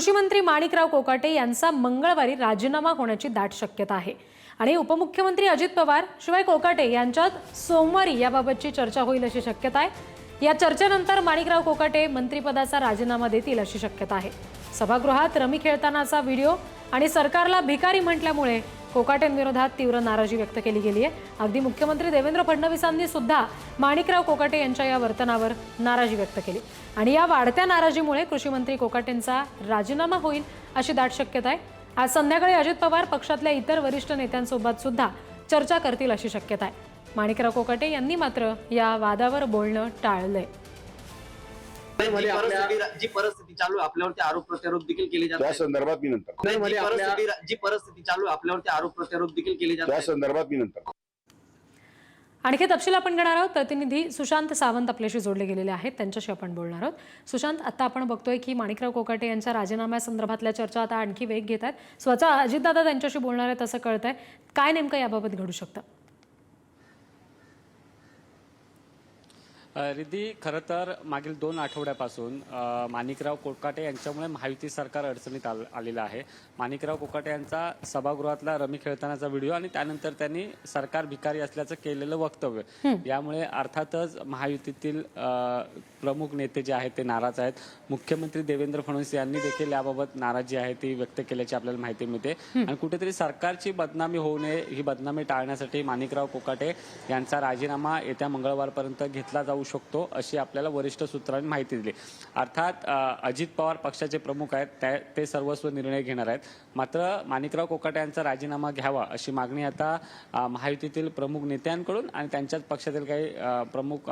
कृषी मंत्री माणिकराव कोकाटे यांचा मंगळवारी राजीनामा होण्याची दाट शक्यता आहे. आणि उपमुख्यमंत्री अजित पवार शिवाय कोकाटे यांच्यात सोमवारी याबाबतची चर्चा होईल अशी शक्यता आहे. या चर्चेनंतर माणिकराव कोकाटे मंत्रिपदाचा राजीनामा देतील अशी शक्यता आहे. सभागृहात रमी खेळतानाचा व्हिडिओ आणि सरकारला भिकारी म्हटल्यामुळे कोकाटेंविरोधात तीव्र नाराजी व्यक्त केली गेली आहे अगदी मुख्यमंत्री देवेंद्र फडणवीसांनी सुद्धा माणिकराव कोकाटे यांच्या या वर्तनावर नाराजी व्यक्त केली. आणि या वाढत्या नाराजीमुळे कृषीमंत्री कोकाटेंचा राजीनामा होईल अशी दाट शक्यता आहे आज संध्याकाळी अजित पवार पक्षातल्या इतर वरिष्ठ नेत्यांसोबत सुद्धा चर्चा करतील अशी शक्यता आहे माणिकराव कोकाटे यांनी मात्र या वादावर बोलणं टाळलंय. जी परिस्थिती जी परिस्थिती चालू आहे आपल्यावरती आरोप प्रत्यारोप देखील केले जात त्या आहेत. संदर्भात मी नंतर नाही, जी परिस्थिती जी परिस्थिती चालू आहे आपल्यावरती आरोप प्रत्यारोप देखील केले जात त्या आहेत. संदर्भात मी नंतर आणखी तपशील आपण घेणार आहोत. प्रतिनिधी सुशांत सावंत आपल्याशी जोडले गेलेले आहेत. त्यांच्याशी आपण बोलणार आहोत. सुशांत आता आपण बघतोय की माणिकराव कोकाटे यांच्या राजीनाम्यासंदर्भातल्या चर्चा आता आणखी वेग घेत आहेत. स्वतः अजितदादा त्यांच्याशी बोलणार आहेत असं कळतंय. काय नेमकं याबाबत घडू शकतं? रिद्धी खरं तर मागील दोन आठवड्यापासून माणिकराव कोकाटे यांच्यामुळे महायुती सरकार अडचणीत आल आलेलं आहे. माणिकराव कोकाटे यांचा सभागृहातला रमी खेळतानाचा व्हिडिओ आणि त्यानंतर त्यांनी सरकार भिकारी असल्याचं केलेलं वक्तव्य. यामुळे अर्थातच महायुतीतील प्रमुख नेते जे आहेत ते नाराज आहेत. मुख्यमंत्री देवेंद्र फडणवीस यांनी देखील याबाबत नाराजी आहे ती व्यक्त केल्याची आपल्याला माहिती मिळते. आणि कुठेतरी सरकारची बदनामी होऊ नये ही बदनामी टाळण्यासाठी माणिकराव कोकाटे यांचा राजीनामा येत्या मंगळवारपर्यंत घेतला जाऊ शकतो अशी आपल्याला वरिष्ठ सूत्रांनी माहिती दिली. अर्थात अजित पवार पक्षाचे प्रमुख आहेत त्या- ते सर्वस्व निर्णय घेणार आहेत. मात्र माणिकराव कोकाटे यांचा राजीनामा घ्यावा अशी मागणी आता महायुतीतील प्रमुख नेत्यांकडून आणि त्यांच्याच पक्षातील काही प्रमुख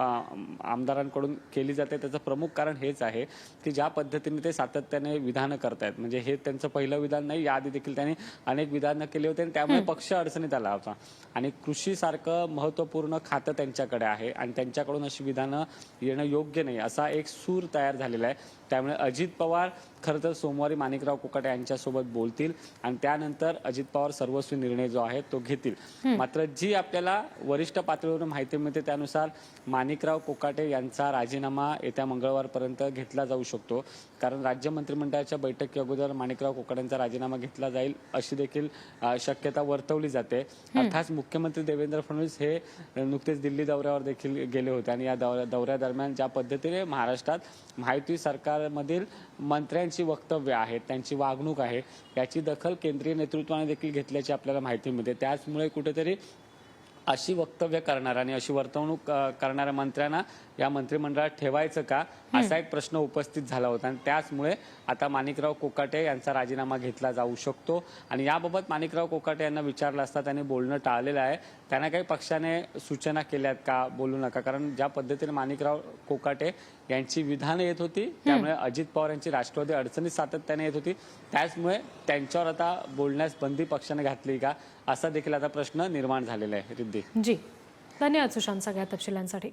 आमदारांकडून केली जाते. त्याचं प्रमुख कारण हेच आहे की ज्या पद्धतीने ते सातत्याने विधानं करतायत. म्हणजे हे त्यांचं पहिलं विधान नाही याआधी देखील त्यांनी अनेक विधानं केली होती आणि त्यामुळे पक्ष अडचणीत आला होता. आणि कृषी सारखं महत्त्वपूर्ण खातं त्यांच्याकडे आहे आणि त्यांच्याकडून अशी विधानं येणं योग्य नाही. असा एक सूर तयार झालेला आहे. त्यामुळे अजित पवार खरं तर सोमवारी माणिकराव कोकाटे यांच्यासोबत बोलतील आणि त्यानंतर अजित पवार सर्वस्वी निर्णय जो आहे तो घेतील. मात्र जी आपल्याला वरिष्ठ पातळीवरून माहिती मिळते त्यानुसार माणिकराव कोकाटे यांचा राजीनामा येत्या मंगळवारपर्यंत घेतला जाऊ शकतो. कारण राज्य मंत्रिमंडळाच्या बैठकी अगोदर माणिकराव कोकाटेंचा राजीनामा घेतला जाईल अशी देखील शक्यता वर्तवली जाते. अर्थात मुख्यमंत्री देवेंद्र फडणवीस हे नुकतेच दिल्ली दौऱ्यावर देखील गेले होते आणि या दौ दौऱ्यादरम्यान ज्या पद्धतीने महाराष्ट्रात माहिती सरकारमधील मंत्र्यांची वक्तव्य आहेत त्यांची वागणूक आहे याची दखल केंद्रीय नेतृत्वाने देखील घेतल्याची आपल्याला माहिती मिळते. त्याचमुळे कुठेतरी अशी वक्तव्य करणारा आणि अशी वर्तवणूक करणाऱ्या मंत्र्यांना या मंत्रिमंडळात ठेवायचं का? असा एक प्रश्न उपस्थित झाला होता. आणि त्याचमुळे आता माणिकराव कोकाटे यांचा राजीनामा घेतला जाऊ शकतो. आणि याबाबत माणिकराव कोकाटे यांना विचारलं असता त्यांनी बोलणं टाळलेलं आहे. त्यांना काही पक्षाने सूचना केल्यात का? बोलू नका. कारण ज्या पद्धतीने माणिकराव कोकाटे यांची विधानं येत होती. त्यामुळे अजित पवार यांची राष्ट्रवादी अडचणीत सातत्याने येत होती. त्याचमुळे त्यांच्यावर आता बोलण्यास बंदी पक्षाने घातली का असा देखील आता प्रश्न निर्माण झालेला आहे रिद्धी. जी. धन्यवाद सुशांत सगळ्या तपशिलांसाठी.